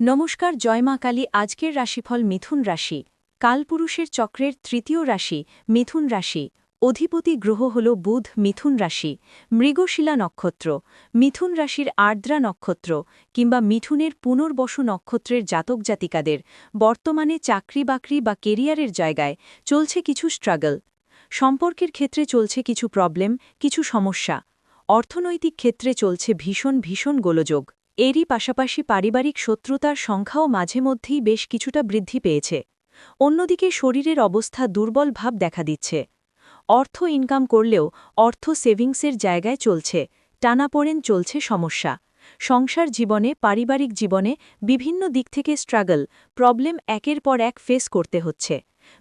নমস্কার, জয় মা কালী। আজকের রাশিফল মিথুন রাশি। কালপুরুষের চক্রের তৃতীয় রাশি মিথুন রাশি। অধিপতি গ্রহ হল বুধ, মিথুন রাশি। মৃগশিলা নক্ষত্র। মিথুন রাশির আর্দ্রা নক্ষত্র কিংবা মিথুনের পুনর্বসু নক্ষত্রের জাতক জাতিকাদের বর্তমানে চাকরি বাকরি বা কেরিয়ারের জায়গায় চলছে কিছু স্ট্রাগল। সম্পর্কের ক্ষেত্রে চলছে কিছু প্রবলেম, কিছু সমস্যা। অর্থনৈতিক ক্ষেত্রে চলছে ভীষণ ভীষণ গোলযোগ। এরই পাশাপাশি পারিবারিক শত্রুতার সংখ্যাও মাঝে মধ্যেই বেশ কিছুটা বৃদ্ধি পেয়েছে। অন্যদিকে শরীরের অবস্থা দুর্বল ভাব দেখা দিচ্ছে। অর্থ ইনকাম করলেও অর্থ সেভিংসের জায়গায় চলছে টানাপোড়েন চলছে সমস্যা। সংসার জীবনে, পারিবারিক জীবনে বিভিন্ন দিক থেকে স্ট্রাগল, প্রবলেম একের পর এক ফেস করতে হচ্ছে।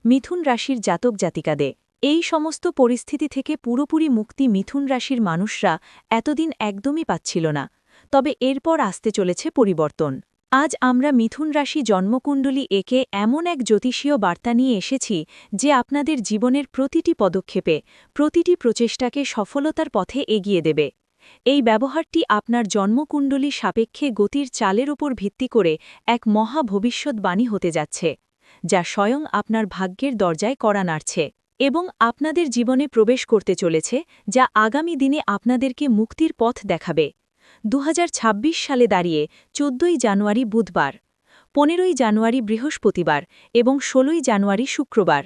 মিথুন রাশির জাতক জাতিকাদে এই সমস্ত পরিস্থিতি থেকে পুরোপুরি মুক্তি মিথুন রাশির মানুষরা এতদিন একদমই পাচ্ছিল না। তবে এরপর আসতে চলেছে পরিবর্তন। আজ আমরা মিথুন রাশি জন্মকুণ্ডলী একে এমন এক জ্যোতিষীয় বার্তা নিয়ে এসেছি যে আপনাদের জীবনের প্রতিটি পদক্ষেপে, প্রতিটি প্রচেষ্টাকে সফলতার পথে এগিয়ে দেবে। এই ব্যবহারটি আপনার জন্মকুণ্ডলী সাপেক্ষে গতির চালের ওপর ভিত্তি করে এক মহা ভবিষ্যৎবাণী হতে যাচ্ছে, যা স্বয়ং আপনার ভাগ্যের দরজায় করা নাড়ছে এবং আপনাদের জীবনে প্রবেশ করতে চলেছে, যা আগামী দিনে আপনাদেরকে মুক্তির পথ দেখাবে। দু হাজার ছাব্বিশ সালে দাঁড়িয়ে চোদ্দই জানুয়ারি বুধবার, পনেরোই জানুয়ারি বৃহস্পতিবার এবং ষোলোই জানুয়ারি শুক্রবার,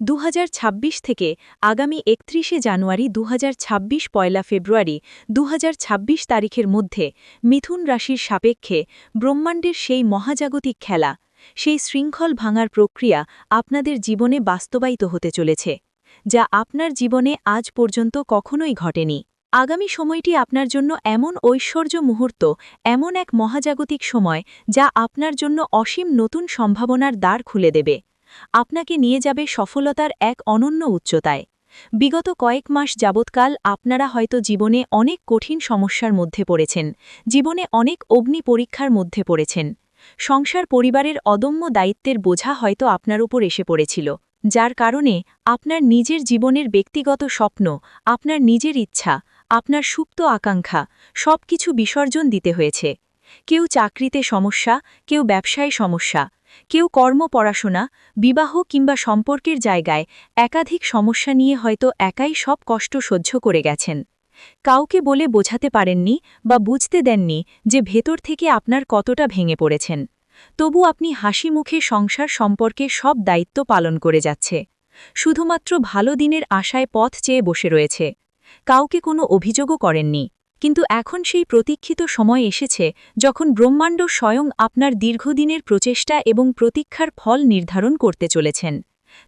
দুহাজার ছাব্বিশ থেকে আগামী একত্রিশে জানুয়ারি দুহাজার ছাব্বিশ পয়লা ফেব্রুয়ারি দুহাজার ছাব্বিশ তারিখের মধ্যে মিথুন রাশির সাপেক্ষে ব্রহ্মাণ্ডের সেই মহাজাগতিক খেলা, সেই শৃঙ্খল ভাঙার প্রক্রিয়া আপনাদের জীবনে বাস্তবায়িত হতে চলেছে, যা আপনার জীবনে আজ পর্যন্ত কখনোই ঘটেনি। আগামী সময়টি আপনার জন্য এমন ঐশ্বর্য মুহূর্ত, এমন এক মহাজাগতিক সময়, যা আপনার জন্য অসীম নতুন সম্ভাবনার দ্বার খুলে দেবে। আপনাকে নিয়ে যাবে সফলতার এক অনন্য উচ্চতায়। বিগত কয়েক মাস যাবৎকাল আপনারা হয়তো জীবনে অনেক কঠিন সমস্যার মধ্যে পড়েছেন, জীবনে অনেক অগ্নি পরীক্ষার মধ্যে পড়েছেন। সংসার পরিবারের অদম্য দায়িত্বের বোঝা হয়তো আপনার উপর এসে পড়েছিল, যার কারণে আপনার নিজের জীবনের ব্যক্তিগত স্বপ্ন, আপনার নিজের ইচ্ছা আপনার সুপ্ত আকাঙ্ক্ষা সব কিছু বিসর্জন দিতে হয়েছে। কেউ চাকরিতে সমস্যা, কেউ ব্যবসায় সমস্যা, কেউ কর্ম পড়াশোনা বিবাহ কিংবা সম্পর্কের জায়গায় একাধিক সমস্যা নিয়ে হয়তো একাই সব কষ্ট সহ্য করে গেছেন। কাউকে বলে বোঝাতে পারেননি বা বুঝতে দেননি যে ভেতর থেকে আপনার কতটা ভেঙে পড়েছেন। তবু আপনি হাসি মুখে সংসার সম্পর্কে সব দায়িত্ব পালন করে যাচ্ছে। শুধুমাত্র ভালো দিনের আশায় পথ চেয়ে বসে রয়েছে। কাউকে কোনো অভিযোগও করেননি। কিন্তু এখন সেই প্রতীক্ষিত সময় এসেছে যখন ব্রহ্মাণ্ড স্বয়ং আপনার দীর্ঘদিনের প্রচেষ্টা এবং প্রতীক্ষার ফল নির্ধারণ করতে চলেছেন।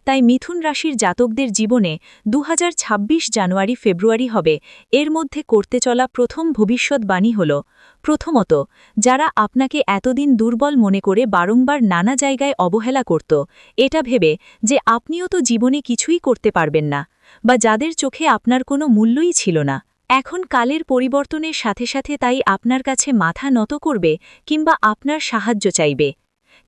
তাই মিথুন রাশির জাতকদের জীবনে দু হাজার ছাব্বিশ জানুয়ারি ফেব্রুয়ারি হবে। এর মধ্যে করতে চলা প্রথম ভবিষ্যৎবাণী হল, প্রথমত, যারা আপনাকে এতদিন দুর্বল মনে করে বারংবার নানা জায়গায় অবহেলা করত, এটা ভেবে যে আপনিও তো জীবনে কিছুই করতে পারবেন না। বা যাদের চোখে আপনার কোনো মূল্যই ছিল না। এখন কালের পরিবর্তনের সাথে সাথে তাই আপনার কাছে মাথা নত করবে কিংবা আপনার সাহায্য চাইবে।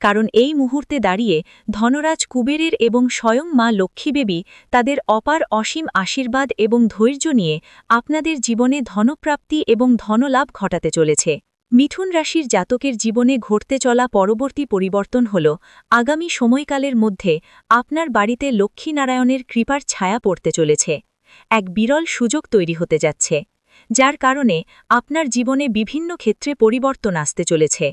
কারণ এই মুহূর্তে দাঁড়িয়ে ধনরাজ কুবেরের এবং স্বয়ং মা লক্ষ্মীবেবী তাদের অপার অসীম আশীর্বাদ এবং ধৈর্য নিয়ে আপনাদের জীবনে ধনপ্রাপ্তি এবং ধনলাভ ঘটাতে চলেছে। মিথুন রাশির জাতকের জীবনে ঘটতে চলা পরবর্তী পরিবর্তন হল, আগামী সময়কালের মধ্যে আপনার বাড়িতে লক্ষ্মীনারায়ণের কৃপার ছায়া পড়তে চলেছে। এক বিরল সুযোগ তৈরি হতে যাচ্ছে, যার কারণে আপনার জীবনে বিভিন্ন ক্ষেত্রে পরিবর্তন আসতে চলেছে।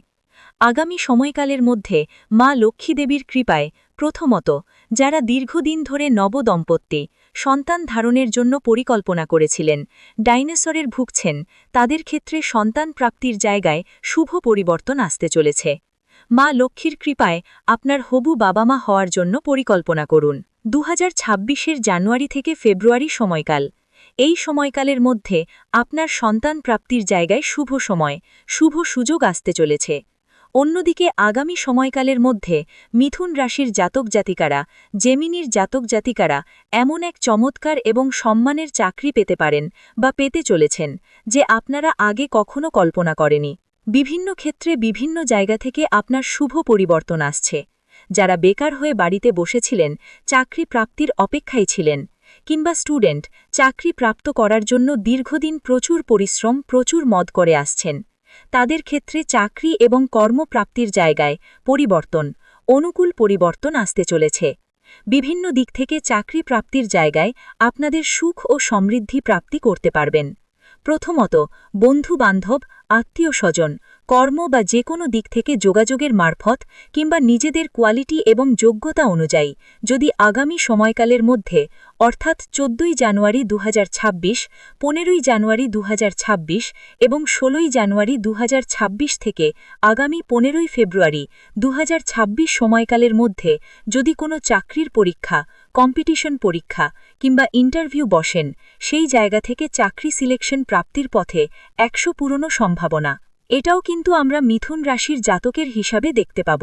আগামী সময়কালের মধ্যে মা লক্ষ্মীদেবীর কৃপায় প্রথমত, যারা দীর্ঘদিন ধরে নবদম্পতি সন্তান ধারণের জন্য পরিকল্পনা করেছিলেন। ডাইনোসরের ভুগছেন, তাদের ক্ষেত্রে সন্তান প্রাপ্তির জায়গায় শুভ পরিবর্তন আসতে চলেছে। মা লক্ষ্মীর কৃপায় আপনার হবু বাবা মা হওয়ার জন্য পরিকল্পনা করুন। দু হাজার জানুয়ারি থেকে ফেব্রুয়ারি সময়কাল। এই সময়কালের মধ্যে আপনার সন্তান প্রাপ্তির জায়গায় শুভ সময়, শুভ সুযোগ আসতে চলেছে। অন্যদিকে আগামী সময়কালের মধ্যে মিথুন রাশির জাতক জাতিকারা, জেমিনির জাতক জাতিকারা এমন এক চমৎকার এবং সম্মানের চাকরি পেতে পারেন বা পেতে চলেছেন যে আপনারা আগে কখনো কল্পনা করেনি। বিভিন্ন ক্ষেত্রে বিভিন্ন জায়গা থেকে আপনার শুভ পরিবর্তন আসছে। যারা বেকার হয়ে বাড়িতে বসেছিলেন, চাকরি প্রাপ্তির অপেক্ষায় ছিলেন কিংবা স্টুডেন্ট, চাকরি প্রাপ্ত করার জন্য দীর্ঘদিন প্রচুর পরিশ্রম, প্রচুর মদ করে আসছেন। তাদের ক্ষেত্রে চাকরি এবং কর্মপ্রাপ্তির জায়গায় পরিবর্তন, অনুকূল পরিবর্তন আসতে চলেছে। বিভিন্ন দিক থেকে চাকরি প্রাপ্তির জায়গায় আপনাদের সুখ ও সমৃদ্ধি প্রাপ্তি করতে পারবেন। প্রথমত, বন্ধু-বান্ধব, আত্মীয় স্বজন কর্ম বা যে কোনো দিক থেকে যোগাযোগের মারফত কিংবা নিজেদের কোয়ালিটি এবং যোগ্যতা অনুযায়ী, যদি আগামী সময়কালের মধ্যে, অর্থাৎ চোদ্দই জানুয়ারি দু হাজার ছাব্বিশ, পনেরোই জানুয়ারি দু হাজার ছাব্বিশ এবং ষোলোই জানুয়ারি দুহাজার ছাব্বিশ থেকে আগামী পনেরোই ফেব্রুয়ারি দুহাজার ছাব্বিশ সময়কালের মধ্যে যদি কোনো চাকরির পরীক্ষা, কম্পিটিশন পরীক্ষা কিংবা ইন্টারভিউ বসেন, সেই জায়গা থেকে চাকরি সিলেকশন প্রাপ্তির পথে একশো পুরনো সম্ভাবনা। এটাও কিন্তু আমরা মিথুন রাশির জাতকের হিসাবে দেখতে পাব।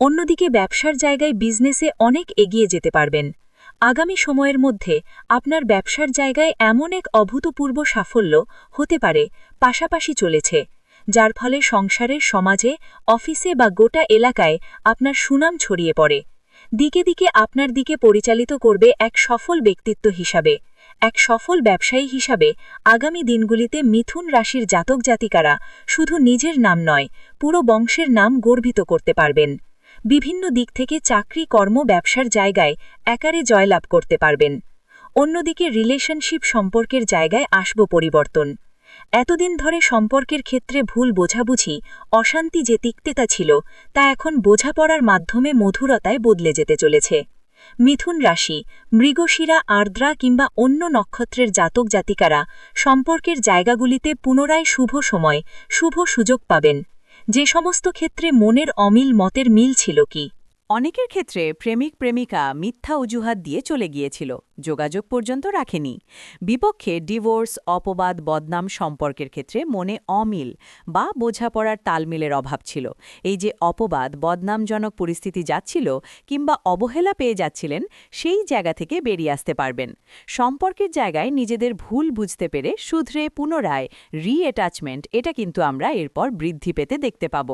অন্যদিকে ব্যবসার জায়গায় বিজনেসে অনেক এগিয়ে যেতে পারবেন। আগামী সময়ের মধ্যে আপনার ব্যবসার জায়গায় এমন এক অভূতপূর্ব সাফল্য হতে পারে, পাশাপাশি চলেছে, যার ফলে সংসারের সমাজে, অফিসে বা গোটা এলাকায় আপনার সুনাম ছড়িয়ে পড়ে। দিকে দিকে আপনার দিকে পরিচালিত করবে এক সফল ব্যক্তিত্ব হিসাবে। এক সফল ব্যবসায়ী হিসাবে আগামী দিনগুলিতে মিথুন রাশির জাতক জাতিকারা শুধু নিজের নাম নয়, পুরো বংশের নাম গর্বিত করতে পারবেন। বিভিন্ন দিক থেকে চাকরি, কর্ম, ব্যবসার জায়গায় একারে জয়লাভ করতে পারবেন। অন্যদিকে রিলেশনশিপ সম্পর্কের জায়গায় আসব পরিবর্তন। এতদিন ধরে সম্পর্কের ক্ষেত্রে ভুল বোঝাবুঝি, অশান্তি যে তিক্তেতা ছিল, তা এখন বোঝাপড়ার মাধ্যমে মধুরতায় বদলে যেতে চলেছে। মিথুন রাশি, মৃগশিরা, আর্দ্রা কিংবা অন্য নক্ষত্রের জাতক জাতিকারা সম্পর্কের জায়গাগুলিতে পুনরায় শুভ সময়, শুভ সুযোগ পাবেন। যে সমস্ত ক্ষেত্রে মনের অমিল মতের মিল ছিল কি? অনেকের ক্ষেত্রে প্রেমিক প্রেমিকা মিথ্যা অজুহাত দিয়ে চলে গিয়েছিল, যোগাযোগ পর্যন্ত রাখেনি। বিপক্ষে ডিভোর্স, অপবাদ, বদনাম সম্পর্কের ক্ষেত্রে মনে অমিল বা বোঝাপড়ার তালমিলের অভাব ছিল। এই যে অপবাদ, বদনামজনক পরিস্থিতি যাচ্ছিল কিংবা অবহেলা পেয়ে যাচ্ছিলেন, সেই জায়গা থেকে বেরিয়ে আসতে পারবেন। সম্পর্কের জায়গায় নিজেদের ভুল বুঝতে পেরে শুধরে পুনরায় রিঅ্যাটাচমেন্ট এটা কিন্তু আমরা এরপর বৃদ্ধি পেতে দেখতে পাব।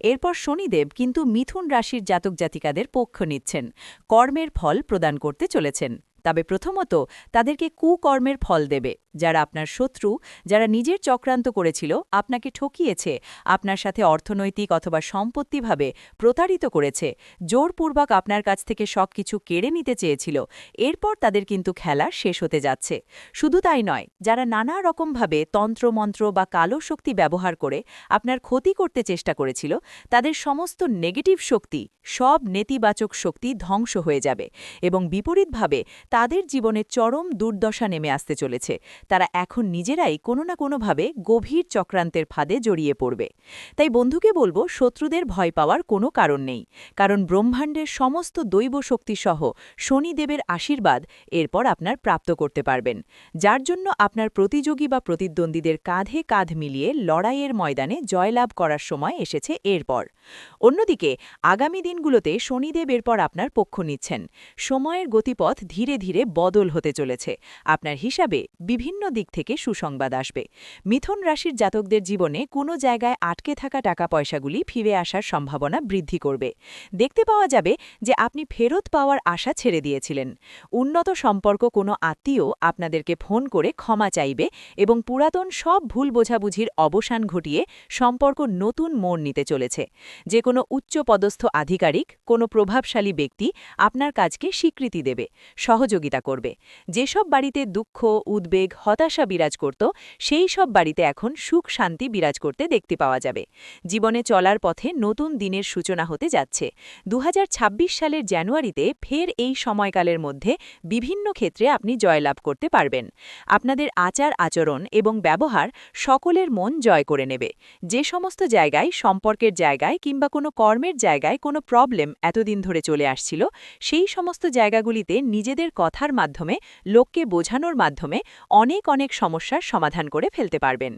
এরপর শনিদেব কিন্তু মিথুন রাশির জাতক জাতিকাদের পক্ষ নিচ্ছেন। কর্মের ফল প্রদান করতে চলেছেন। তবে প্রথমত তাদেরকে কুকর্মের ফল দেবে। যারা আপনার শত্রু, যারা নিজের চক্রান্ত করেছিল, আপনাকে ঠকিয়েছে, আপনার সাথে অর্থনৈতিক অথবা সম্পত্তিভাবে প্রতারিত করেছে, জোরপূর্বক আপনার কাছ থেকে সব কিছু কেড়ে নিতে চেয়েছিল, এরপর তাদের কিন্তু খেলা শেষ হতে যাচ্ছে। শুধু তাই নয়, যারা নানা রকমভাবে তন্ত্রমন্ত্র বা কালো শক্তি ব্যবহার করে আপনার ক্ষতি করতে চেষ্টা করেছিল, তাদের সমস্ত নেগেটিভ শক্তি, সব নেতিবাচক শক্তি ধ্বংস হয়ে যাবে এবং বিপরীতভাবে তাদের জীবনে চরম দুর্দশা নেমে আসতে চলেছে। তারা এখন নিজেরাই কোনো না কোনোভাবে গভীর চক্রান্তের ফাঁদে জড়িয়ে পড়বে। তাই বন্ধুকে বলব, শত্রুদের ভয় পাওয়ার কোনো কারণ নেই। কারণ ব্রহ্মাণ্ডের সমস্ত দৈব শক্তিসহ শনিদেবের আশীর্বাদ এরপর আপনার প্রাপ্ত করতে পারবেন। যার জন্য আপনার প্রতিযোগী বা প্রতিদ্বন্দ্বীদের কাঁধে কাঁধ মিলিয়ে লড়াইয়ের ময়দানে জয়লাভ করার সময় এসেছে এরপর। অন্যদিকে, আগামী দিনগুলোতে শনিদেব এরপর আপনার পক্ষ নিচ্ছেন। সময়ের গতিপথ ধীরে ধীরে বদল হতে চলেছে। আপনার হিসাবে বিভিন্ন দিক থেকে সুসংবাদ আসবে। মিথুন রাশির জাতকদের জীবনে কোনো জায়গায় আটকে থাকা টাকা পয়সাগুলি ফিরে আসার সম্ভাবনা বৃদ্ধি করবে। দেখতে পাওয়া যাবে যে আপনি ফেরত পাওয়ার আশা ছেড়ে দিয়েছিলেন। উন্নত সম্পর্ক কোনো আত্মীয় আপনাদেরকে ফোন করে ক্ষমা চাইবে এবং পুরাতন সব ভুল বোঝাবুঝির অবসান ঘটিয়ে সম্পর্ক নতুন মোড় নিতে চলেছে। যে কোনো উচ্চ পদস্থ আধিকারিক, কোনো প্রভাবশালী ব্যক্তি আপনার কাজকে স্বীকৃতি দেবে। সহযোগিতা করবে। যেসব বাড়িতে দুঃখ, উদ্বেগ, হতাশা বিরাজ করত, সেই সব বাড়িতে এখন সুখ শান্তি বিরাজ করতে দেখতে পাওয়া যাবে। জীবনে চলার পথে নতুন দিনের সূচনা হতে যাচ্ছে। দু সালের জানুয়ারিতে ফের এই সময়কালের মধ্যে বিভিন্ন ক্ষেত্রে আপনি জয়লাভ করতে পারবেন। আপনাদের আচার, আচরণ এবং ব্যবহার সকলের মন জয় করে নেবে। যে সমস্ত জায়গায়, সম্পর্কের জায়গায় কিংবা কোনো কর্মের জায়গায় কোনো প্রবলেম এতদিন ধরে চলে আসছিল, সেই সমস্ত জায়গাগুলিতে নিজেদের কথার মাধ্যমে, লোককে বোঝানোর মাধ্যমে অনেক অনেক সমস্যার সমাধান করে ফেলতে পারবেন।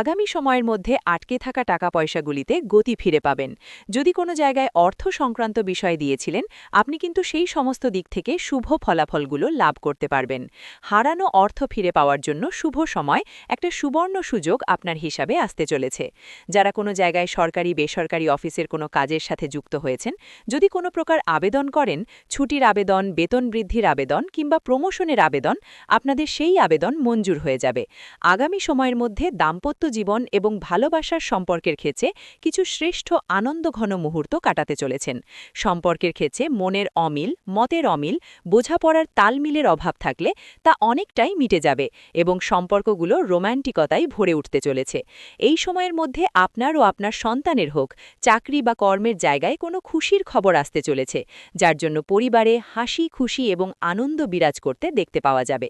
আগামী সময়ের মধ্যে আটকে থাকা টাকা পয়সাগুলিতে গতি ফিরে পাবেন। যদি কোনো জায়গায় অর্থ সংক্রান্ত বিষয় দিয়েছিলেন, আপনি কিন্তু সেই সমস্ত দিক থেকে শুভ ফলাফলগুলো লাভ করতে পারবেন। হারানো অর্থ ফিরে পাওয়ার জন্য শুভ সময় একটা সুবর্ণ সুযোগ আপনার হিসাবে আসতে চলেছে। যারা কোনো জায়গায় সরকারি, বেসরকারি অফিসের কোনো কাজের সাথে যুক্ত হয়েছেন, যদি কোনো প্রকার আবেদন করেন, ছুটির আবেদন, বেতন বৃদ্ধির আবেদন কিংবা প্রমোশনের আবেদন, আপনাদের সেই আবেদন মঞ্জুর হয়ে যাবে। আগামী সময়ের মধ্যে দাম্পত্য জীবন এবং ভালোবাসার সম্পর্কের ক্ষেত্রে কিছু শ্রেষ্ঠ আনন্দঘন মুহূর্ত কাটাতে চলেছেন। সম্পর্কের ক্ষেত্রে মনের অমিল, মতের অমিল, বোঝাপড়ার তালমিলের অভাব থাকলে তা অনেকটাই মিটে যাবে এবং সম্পর্কগুলো রোম্যান্টিকতায় ভরে উঠতে চলেছে। এই সময়ের মধ্যে আপনার ও আপনার সন্তানের হোক, চাকরি বা কর্মের জায়গায় কোনো খুশির খবর আসতে চলেছে, যার জন্য পরিবারে হাসি, খুশি এবং আনন্দ বিরাজ করতে দেখতে পাওয়া যাবে।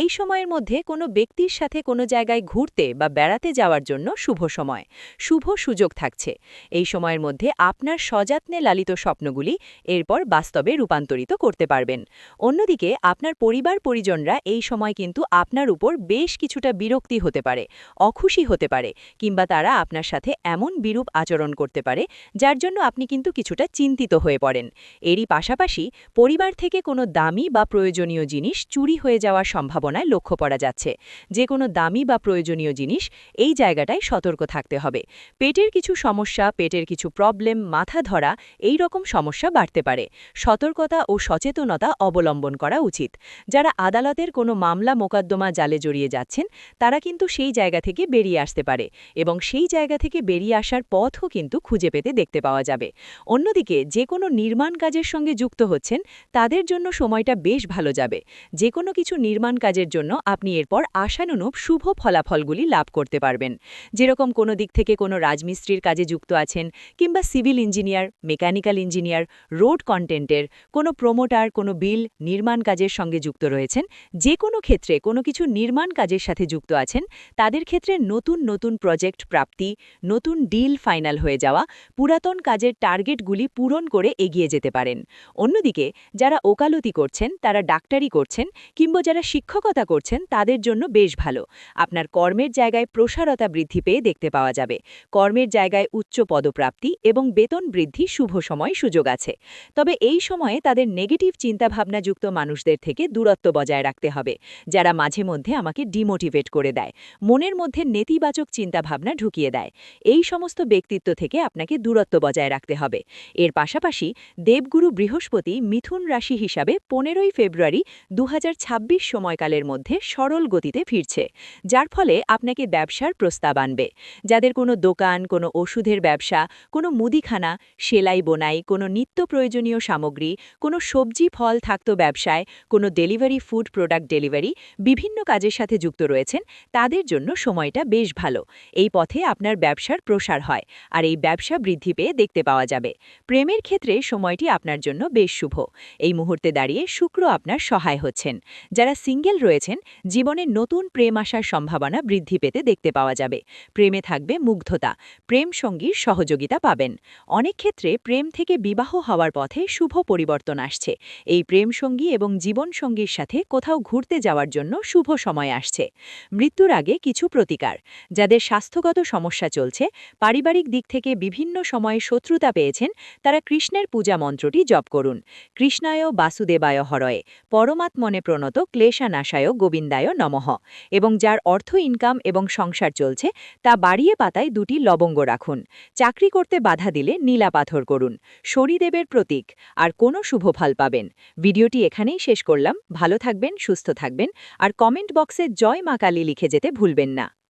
এই সময়ের মধ্যে কোনো ব্যক্তির সাথে কোনো জায়গায় ঘুরতে বা বেড়াতে যাওয়ার জন্য শুভ সময়, শুভ সুযোগ থাকছে। এই সময়ের মধ্যে আপনার সযত্নে লালিত স্বপ্নগুলি এরপর বাস্তবে রূপান্তরিত করতে পারবেন। অন্যদিকে আপনার পরিবার পরিজনরা এই সময় কিন্তু আপনার উপর বেশ কিছুটা বিরক্তি হতে পারে, অখুশি হতে পারে, কিংবা তারা আপনার সাথে এমন বিরূপ আচরণ করতে পারে, যার জন্য আপনি কিন্তু কিছুটা চিন্তিত হয়ে পড়েন। এরই পাশাপাশি পরিবার থেকে কোনো দামি বা প্রয়োজনীয় জিনিস চুরি হয়ে যাওয়ার সম্ভাবনায় লক্ষ্য করা যাচ্ছে। যে কোনো দামি বা প্রয়োজনীয় জিনিস এই জায়গাটায় সতর্ক থাকতে হবে। পেটের কিছু সমস্যা, পেটের কিছু প্রবলেম, মাথা ধরা এই রকম সমস্যা বাড়তে পারে। সতর্কতা ও সচেতনতা অবলম্বন করা উচিত। যারা আদালতের কোনো মামলা মোকদ্দমা জালে জড়িয়ে যাচ্ছেন, তারা কিন্তু সেই জায়গা থেকে বেরিয়ে আসতে পারে এবং সেই জায়গা থেকে বেরিয়ে আসার পথও কিন্তু খুঁজে পেতে দেখতে পাওয়া যাবে। অন্যদিকে যে কোনো নির্মাণ কাজের সঙ্গে যুক্ত হচ্ছেন, তাদের জন্য সময়টা বেশ ভালো যাবে। যে কোনো কিছু নির্মাণ কাজের জন্য আপনি এরপর আশানুরূপ শুভ ফলাফলগুলি লাভ করতে পারবেন। যেরকম কোনো দিক থেকে কোনো রাজমিস্ত্রির কাজে যুক্ত আছেন কিংবা civil engineer, mechanical engineer, road কন্টেন্টের, কোনো প্রোমোটার, কোনো বিল, নির্মাণ কাজের সঙ্গে যুক্ত রয়েছেন যে কোনো ক্ষেত্রে কোনো কিছু নির্মাণ কাজের সাথে যুক্ত আছেন, তাদের ক্ষেত্রে নতুন নতুন প্রজেক্ট প্রাপ্তি, নতুন ডিল ফাইনাল হয়ে যাওয়া, পুরাতন কাজের টার্গেটগুলি পূরণ করে এগিয়ে যেতে পারেন। অন্যদিকে যারা ওকালতি করছেন, তারা ডাক্তারি করছেন কিংবা যারা শিক্ষকতা করছেন, তাদের জন্য বেশ ভালো। আপনার কর্মের জায়গায় প্রসারতা বৃদ্ধি পেয়ে দেখতে পাওয়া যাবে। কর্মের জায়গায় উচ্চ পদপ্রাপ্তি এবং বেতন বৃদ্ধি শুভ সময় সুযোগ আছে। তবে এই সময়ে তাদের নেগেটিভ চিন্তাভাবনাযুক্ত মানুষদের থেকে দূরত্ব বজায় রাখতে হবে, যারা মাঝে মধ্যে আমাকে ডিমোটিভেট করে দেয়, মনের মধ্যে নেতিবাচক চিন্তাভাবনা ঢুকিয়ে দেয়। এই সমস্ত ব্যক্তিত্ব থেকে আপনাকে দূরত্ব বজায় রাখতে হবে। এর পাশাপাশি দেবগুরু বৃহস্পতি মিথুন রাশি হিসাবে পনেরোই ফেব্রুয়ারি দু হাজার ছাব্বিশ সময়কালের মধ্যে সরল গতিতে ফিরছে, যার ফলে আপনাকে ব্যবসার প্রস্তাব আনবে। যাদের কোনো দোকান, কোনো ওষুধের ব্যবসা, কোনো মুদিখানা, সেলাই, বোনাই, কোনো নিত্য প্রয়োজনীয় সামগ্রী, কোনো সবজি, ফল থাকত ব্যবসায়, কোনো ডেলিভারি ফুড প্রোডাক্ট ডেলিভারি, বিভিন্ন কাজের সাথে যুক্ত রয়েছেন, তাদের জন্য সময়টা বেশ ভালো। এই পথে আপনার ব্যবসার প্রসার হয় আর এই ব্যবসা বৃদ্ধি পেয়ে দেখতে পাওয়া যাবে। প্রেমের ক্ষেত্রে সময়টি আপনার জন্য বেশ শুভ। এই মুহূর্তে দাঁড়িয়ে শুক্র আপনার সহায় হচ্ছেন। যারা সিঙ্গেল রয়েছেন, জীবনে নতুন প্রেম আসার সম্ভাবনা বৃদ্ধি পেতে দেখতে পাওয়া যাবে। প্রেমে থাকবে মুগ্ধতা, প্রেম সঙ্গীর সহযোগিতা পাবেন। অনেক ক্ষেত্রে প্রেম থেকে বিবাহ হওয়ার পথে শুভ পরিবর্তন আসছে। এই প্রেম সঙ্গী এবং জীবনসঙ্গীর সাথে কোথাও ঘুরতে যাওয়ার জন্য শুভ সময় আসছে। মৃত্যুর আগে কিছু প্রতিকার, যাদের স্বাস্থ্যগত সমস্যা চলছে, পারিবারিক দিক থেকে বিভিন্ন সময়ে শত্রুতা পেয়েছেন, তারা কৃষ্ণের পূজা মন্ত্রটি জপ করুন। কৃষ্ণায় বাসুদেবায় হরয়ে। পরমাত্মনে প্রণত ক্লেশানাশায় গোবিন্দায় নমঃ এবং যার অর্থ ইনকাম এবং সংসার চলছে, তা বাড়িয়ে পাতায় দুটি লবঙ্গ রাখুন। চাকরি করতে বাধা দিলে নীলা পাথর করুন। শরীদেবের প্রতীক, আর কোনো শুভ ফল পাবেন। ভিডিওটি এখানেই শেষ করলাম। ভালো থাকবেন, সুস্থ থাকবেন, আর কমেন্ট বক্সে জয় মা কালী লিখে যেতে ভুলবেন না।